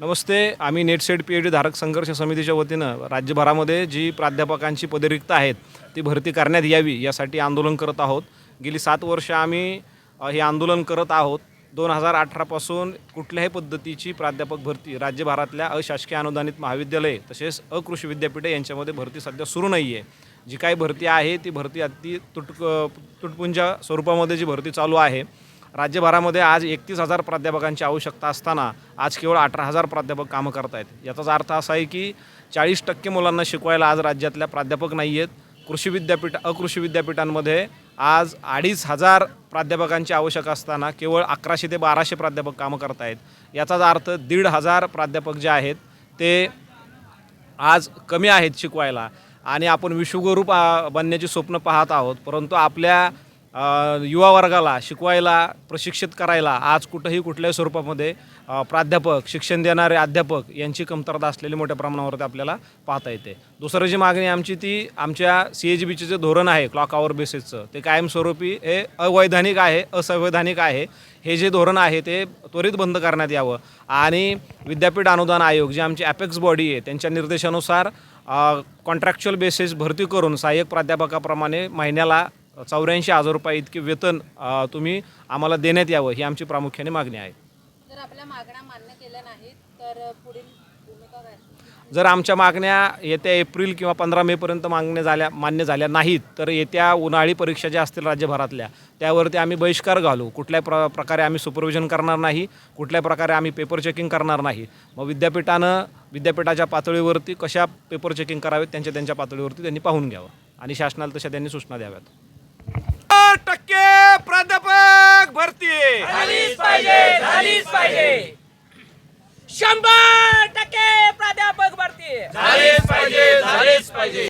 नमस्ते आम्ही NET SET P H D धारक संघर्ष समितीच्या वतीनं राज्यभरामध्ये जी प्राध्यापकांची पदरिक्त आहेत ती भरती करण्यात यावी यासाठी आंदोलन करत आहोत. गेली सात वर्ष आम्ही हे आंदोलन करत आहोत. दोन हजार अठरापासून कुठल्याही पद्धतीची प्राध्यापक भरती राज्यभरातल्या अशासकीय अनुदानित महाविद्यालये तसेच अकृषी विद्यापीठे यांच्यामध्ये भरती सध्या सुरू नाही आहे जी काही भरती आहे ती भरती अगदी तुटक तुटपुंजा स्वरूपामध्ये जी भरती चालू आहे राज्यभरामध्ये आज एकतीस हजार प्राध्यापकांची आवश्यकता असताना आज केवळ अठरा हजार प्राध्यापक कामं करत आहेत याचाच अर्थ असा आहे की चाळीस टक्के मुलांना शिकवायला आज राज्यातल्या प्राध्यापक नाही आहेत. कृषी विद्यापीठ अकृषी विद्यापीठांमध्ये आज अडीच हजार प्राध्यापकांची आवश्यक असताना केवळ अकराशे ते बाराशे प्राध्यापक कामं करत आहेत याचाच अर्थ दीड हजार प्राध्यापक जे आहेत ते आज कमी आहेत शिकवायला. आणि आपण विश्वगुरू पा बनण्याची स्वप्न पाहत आहोत परंतु आपल्या अ, युवा वर्गाला शिकवायला प्रशिक्षित करायला आज कुठंही कुठल्याही स्वरूपामध्ये अ, प्राध्यापक शिक्षण देणारे अध्यापक यांची कमतरता असलेली मोठ्या प्रमाणावरती आपल्याला पाहता येते. दुसरं जी मागणी आमची ती आमच्या सी एच बीचे जे धोरण आहे क्लॉक आवर बेसिसचं ते कायमस्वरूपी हे अवैधानिक आहे असंवैधानिक आहे. हे जे धोरण आहे ते त्वरित बंद करण्यात यावं. आणि विद्यापीठ अनुदान आयोग जे आमची ॲपेक्स बॉडी आहे त्यांच्या निर्देशानुसार कॉन्ट्रॅक्च्युअल बेसिस भरती करून सहाय्यक प्राध्यापकाप्रमाणे महिन्याला चौऱ्याऐंशी हजार रुपये इतके वेतन अ, तुम्ही आम्हाला देण्यात यावं ही आमची प्रामुख्याने मागणी आहे. जर आपल्या मागण्या मान्य केल्या नाहीत तर पुढील भूमिका काय जर आमच्या मागण्या येत्या एप्रिल किंवा पंधरा मेपर्यंत मागण्या झाल्या मान्य झाल्या नाहीत तर येत्या उन्हाळी परीक्षा ज्या असतील राज्यभरातल्या त्यावरती आम्ही बहिष्कार घालू. कुठल्याही प्र प्रकारे आम्ही सुपरविजन करणार नाही कुठल्याही प्रकारे आम्ही पेपर चेकिंग करणार नाही. मग विद्यापीठानं विद्यापीठाच्या पातळीवरती कशा पेपर चेकिंग करावेत त्यांच्या त्यांच्या पातळीवरती त्यांनी पाहून घ्यावं आणि शासनाला तशा त्यांनी सूचना द्याव्यात. प्राध्यापक भरती. झालीच पाहिजे झालीच पाहिजे. शंभर टक्के प्राध्यापक भरती. झालीच पाहिजे झालीच पाहिजे.